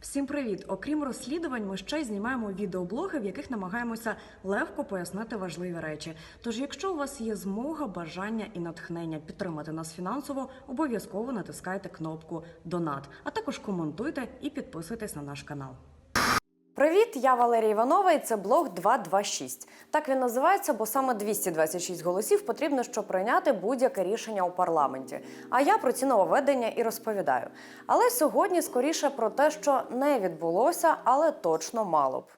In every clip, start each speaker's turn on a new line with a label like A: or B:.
A: Всім привіт! Окрім розслідувань, ми ще й знімаємо відеоблоги, в яких намагаємося легко пояснити важливі речі. Тож, якщо у вас є змога, бажання і натхнення підтримати нас фінансово, обов'язково натискайте кнопку Донат, а також коментуйте і підписуйтесь на наш канал. Привіт, я Валерія Іванова, і це блог 226. Так він називається, бо саме 226 голосів потрібно, щоб прийняти будь-яке рішення у парламенті. А я про ці нововведення і розповідаю. Але сьогодні скоріше про те, що не відбулося, але точно мало б.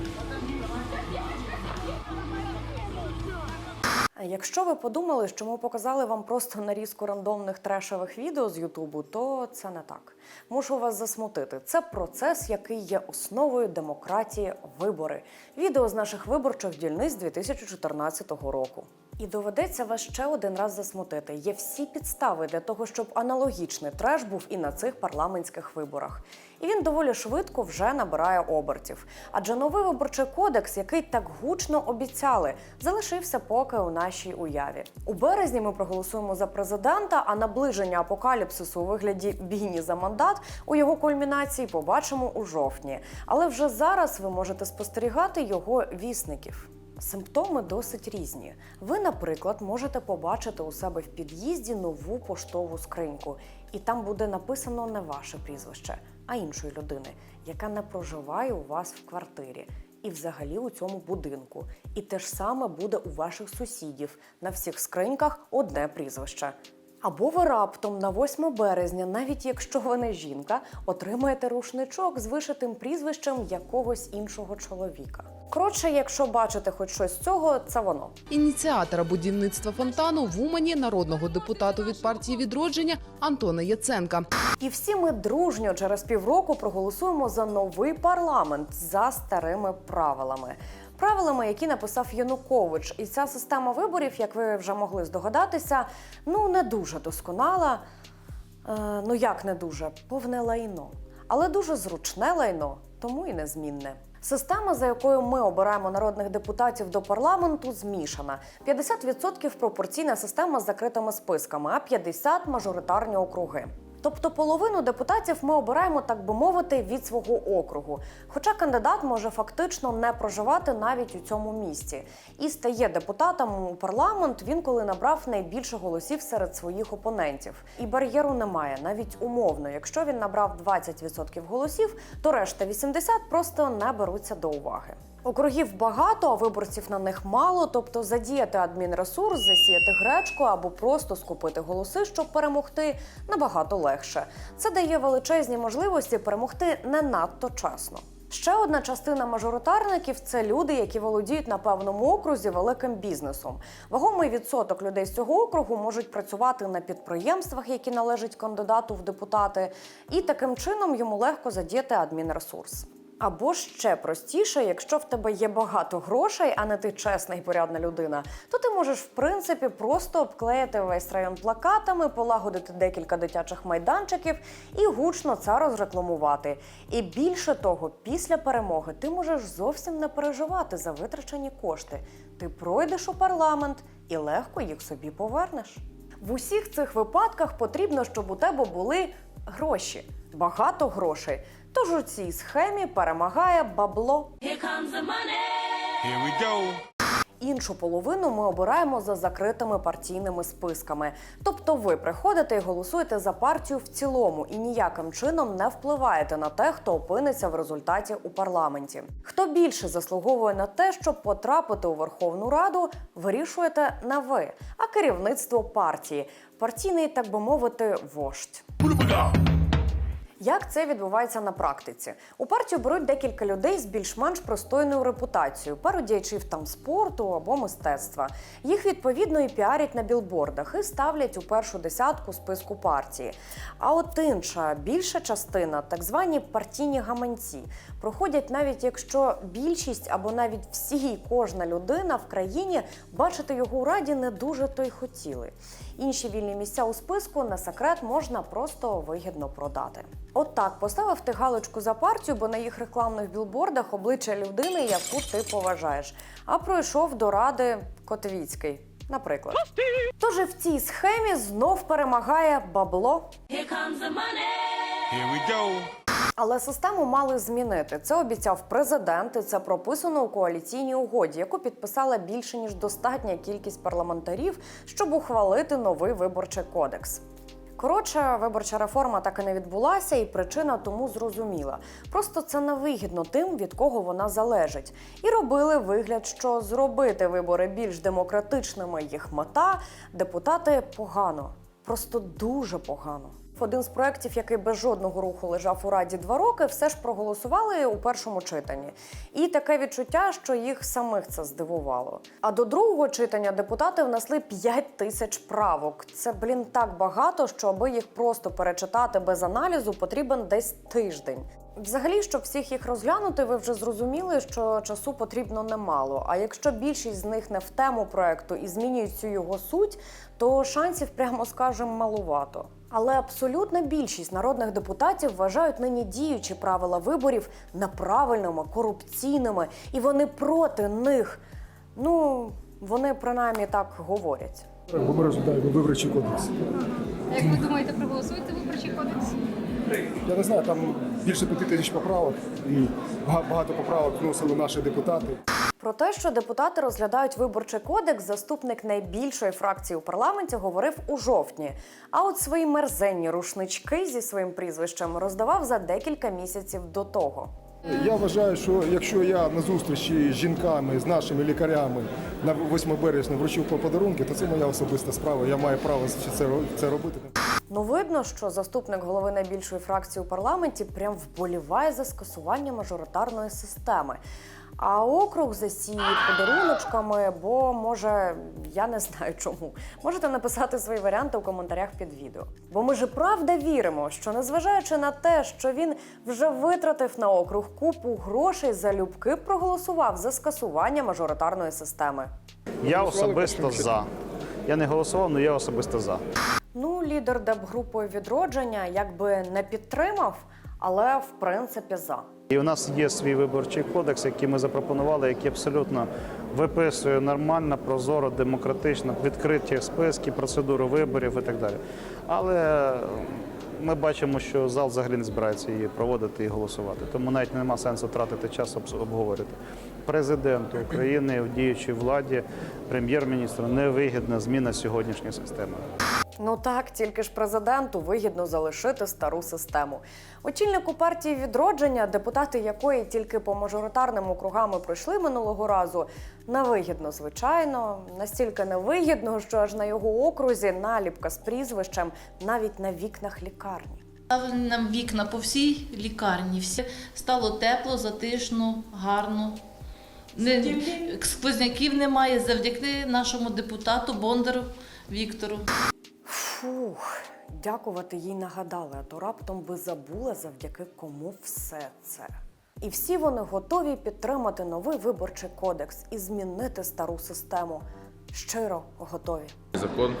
A: Якщо ви подумали, що ми показали вам просто нарізку рандомних трешових відео з Ютубу, то це не так. Мушу вас засмутити. Це процес, який є основою демократії вибори. Відео з наших виборчих дільниць 2014 року. І доведеться вас ще один раз засмутити. Є всі підстави для того, щоб аналогічний треш був і на цих парламентських виборах. І він доволі швидко вже набирає обертів. Адже новий виборчий кодекс, який так гучно обіцяли, залишився поки у нашій уяві. У березні ми проголосуємо за президента, а наближення апокаліпсису у вигляді бійні за мандат у його кульмінації побачимо у жовтні. Але вже зараз ви можете спостерігати його вісників. Симптоми досить різні. Ви, наприклад, можете побачити у себе в під'їзді нову поштову скриньку, і там буде написано не ваше прізвище, а іншої людини, яка не проживає у вас в квартирі. І взагалі у цьому будинку. І те ж саме буде у ваших сусідів. На всіх скриньках одне прізвище. Або ви раптом на 8 березня, навіть якщо ви не жінка, отримаєте рушничок з вишитим прізвищем якогось іншого чоловіка. Коротше, якщо бачите хоч щось з цього, це воно.
B: Ініціатора будівництва фонтану в Умані народного депутату від партії відродження Антона Яценка.
A: І всі ми дружньо через півроку проголосуємо за новий парламент за старими правилами. Правилами, які написав Янукович, і ця система виборів, як ви вже могли здогадатися, ну не дуже досконала. Е, ну як не дуже, повне лайно, але дуже зручне лайно, тому і незмінне. Система, за якою ми обираємо народних депутатів до парламенту, змішана: 50% пропорційна система з закритими списками, а 50% мажоритарні округи. Тобто половину депутатів ми обираємо, так би мовити, від свого округу. Хоча кандидат може фактично не проживати навіть у цьому місті і стає депутатом у парламент він, коли набрав найбільше голосів серед своїх опонентів. І бар'єру немає, навіть умовно. Якщо він набрав 20% голосів, то решта 80% просто не беруться до уваги. Округів багато, а виборців на них мало, тобто задіяти адмінресурс, засіяти гречку або просто скупити голоси, щоб перемогти, набагато легше. Це дає величезні можливості перемогти не надто чесно. Ще одна частина мажоритарників це люди, які володіють на певному окрузі великим бізнесом. Вагомий відсоток людей з цього округу можуть працювати на підприємствах, які належать кандидату в депутати, і таким чином йому легко задіяти адмінресурс. Або ще простіше, якщо в тебе є багато грошей, а не ти чесна і порядна людина, то ти можеш в принципі просто обклеїти весь район плакатами, полагодити декілька дитячих майданчиків і гучно це розрекламувати. І більше того, після перемоги ти можеш зовсім не переживати за витрачені кошти. Ти пройдеш у парламент і легко їх собі повернеш. В усіх цих випадках потрібно, щоб у тебе були гроші, багато грошей. Тож у цій схемі перемагає бабло.
C: Here we go.
A: Іншу половину ми обираємо за закритими партійними списками. Тобто ви приходите і голосуєте за партію в цілому і ніяким чином не впливаєте на те, хто опиниться в результаті у парламенті. Хто більше заслуговує на те, щоб потрапити у Верховну Раду, вирішуєте не ви, а керівництво партії, партійний, так би мовити, вождь. Як це відбувається на практиці? У партію беруть декілька людей з більш-менш простойною репутацією, пару діячів там спорту або мистецтва. Їх відповідно і піарять на білбордах і ставлять у першу десятку списку партії. А от інша більша частина так звані партійні гаманці. проходять навіть якщо більшість або навіть всі кожна людина в країні бачити його у раді не дуже то й хотіли. Інші вільні місця у списку на секрет можна просто вигідно продати. От так поставив ти галочку за партію, бо на їх рекламних білбордах обличчя людини, яку ти поважаєш. А пройшов до ради Котвіцький, наприклад. Тож в цій схемі знов перемагає бабло.
C: Here we go.
A: Але систему мали змінити. Це обіцяв президент. і Це прописано у коаліційній угоді, яку підписала більше ніж достатня кількість парламентарів, щоб ухвалити новий виборчий кодекс. Коротше, виборча реформа так і не відбулася, і причина тому зрозуміла. Просто це невигідно тим, від кого вона залежить. І робили вигляд, що зробити вибори більш демократичними їх мета депутати погано, просто дуже погано. Один з проєктів, який без жодного руху лежав у раді два роки, все ж проголосували у першому читанні. І таке відчуття, що їх самих це здивувало. А до другого читання депутати внесли 5 тисяч правок. Це блін так багато, що аби їх просто перечитати без аналізу, потрібен десь тиждень. Взагалі, щоб всіх їх розглянути, ви вже зрозуміли, що часу потрібно немало. А якщо більшість з них не в тему проекту і змінюють всю його суть, то шансів, прямо скажемо, малувато. Але абсолютна більшість народних депутатів вважають нині діючі правила виборів неправильними, корупційними, і вони проти них. Ну, вони принаймні так говорять.
D: Ми розглядаємо виборчий кодекс.
E: Як ви думаєте, проголосуєте виборчий кодекс?
D: Я не знаю, там більше п'яти тисяч поправок і багато поправок вносили наші депутати.
A: Про те, що депутати розглядають виборчий кодекс, заступник найбільшої фракції у парламенті говорив у жовтні. А от свої мерзенні рушнички зі своїм прізвищем роздавав за декілька місяців до того.
D: Я вважаю, що якщо я на зустрічі з жінками, з нашими лікарями на 8 березня вручив по подарунки, то це моя особиста справа. Я маю право це, це робити.
A: Ну, видно, що заступник голови найбільшої фракції у парламенті прям вболіває за скасування мажоритарної системи. А округ засіє подаруночками, бо може я не знаю чому. Можете написати свої варіанти у коментарях під відео. Бо ми ж правда віримо, що незважаючи на те, що він вже витратив на округ купу грошей, залюбки проголосував за скасування мажоритарної системи.
F: Я особисто за. Я не голосував, але я особисто за.
A: Ну, лідер депгрупи відродження якби не підтримав, але в принципі за.
F: І у нас є свій виборчий кодекс, який ми запропонували, який абсолютно виписує нормально, прозоро, демократично, відкриті списки, процедуру виборів і так далі. Але ми бачимо, що зал взагалі не збирається її проводити і голосувати. Тому навіть немає сенсу тратити час обговорити. Президенту України в діючій владі, прем'єр-міністру невигідна зміна сьогоднішньої системи.
A: Ну так, тільки ж президенту вигідно залишити стару систему. Очільнику партії відродження, депутати якої тільки по мажоритарним округам пройшли минулого разу, невигідно, звичайно, настільки невигідно, що аж на його окрузі наліпка з прізвищем навіть на вікнах лікарні.
G: Нам вікна по всій лікарні. Все стало тепло, затишно, гарно. Не, сквозняків немає завдяки нашому депутату Бондару Віктору.
A: Фух, дякувати їй нагадали, а то раптом би забула завдяки кому все це. І всі вони готові підтримати новий виборчий кодекс і змінити стару систему. Щиро готові.
H: Закон,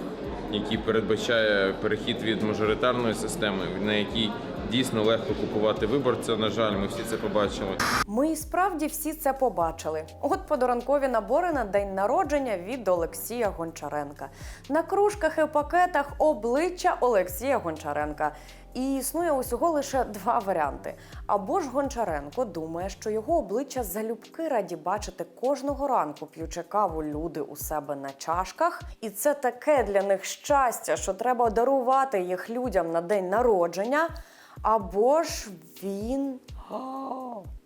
H: який передбачає перехід від мажоритарної системи, на якій дійсно легко купувати виборця. На жаль, ми всі це побачили.
A: Ми і справді всі це побачили. От подарункові набори на день народження від Олексія Гончаренка. На кружках і пакетах обличчя Олексія Гончаренка. І існує усього лише два варіанти. Або ж Гончаренко думає, що його обличчя залюбки раді бачити кожного ранку, п'ючи каву люди у себе на чашках, і це таке для них щастя, що треба дарувати їх людям на день народження. Або ж він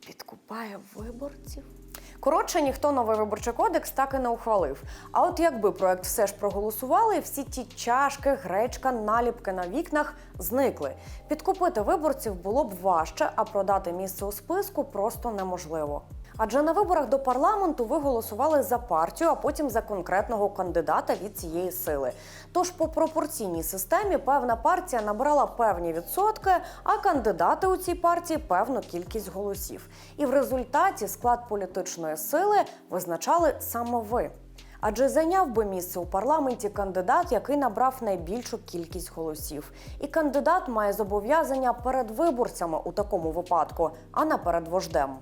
A: підкупає виборців. Коротше, ніхто новий виборчий кодекс так і не ухвалив. А от якби проект все ж проголосували, всі ті чашки, гречка, наліпки на вікнах зникли. Підкупити виборців було б важче, а продати місце у списку просто неможливо. Адже на виборах до парламенту ви голосували за партію, а потім за конкретного кандидата від цієї сили. Тож по пропорційній системі певна партія набрала певні відсотки, а кандидати у цій партії певну кількість голосів. І в результаті склад політичної сили визначали саме ви. Адже зайняв би місце у парламенті кандидат, який набрав найбільшу кількість голосів. І кандидат має зобов'язання перед виборцями у такому випадку, а не перед вождем.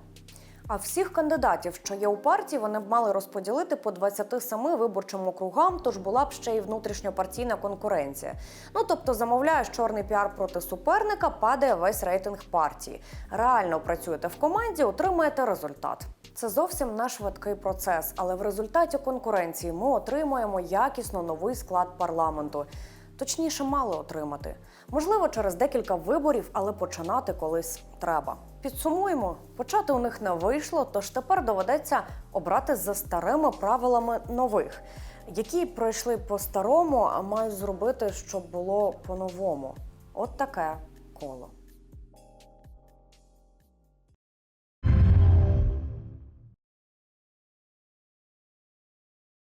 A: А всіх кандидатів, що є у партії, вони б мали розподілити по 27 виборчим округам, тож була б ще й внутрішньопартійна конкуренція. Ну тобто, замовляєш чорний піар проти суперника, падає весь рейтинг партії. Реально працюєте в команді, отримаєте результат. Це зовсім не швидкий процес, але в результаті конкуренції ми отримуємо якісно новий склад парламенту. Точніше, мали отримати. Можливо, через декілька виборів, але починати колись треба. Підсумуємо, почати у них не вийшло, тож тепер доведеться обрати за старими правилами нових, які пройшли по-старому, а мають зробити, щоб було по-новому. От таке коло.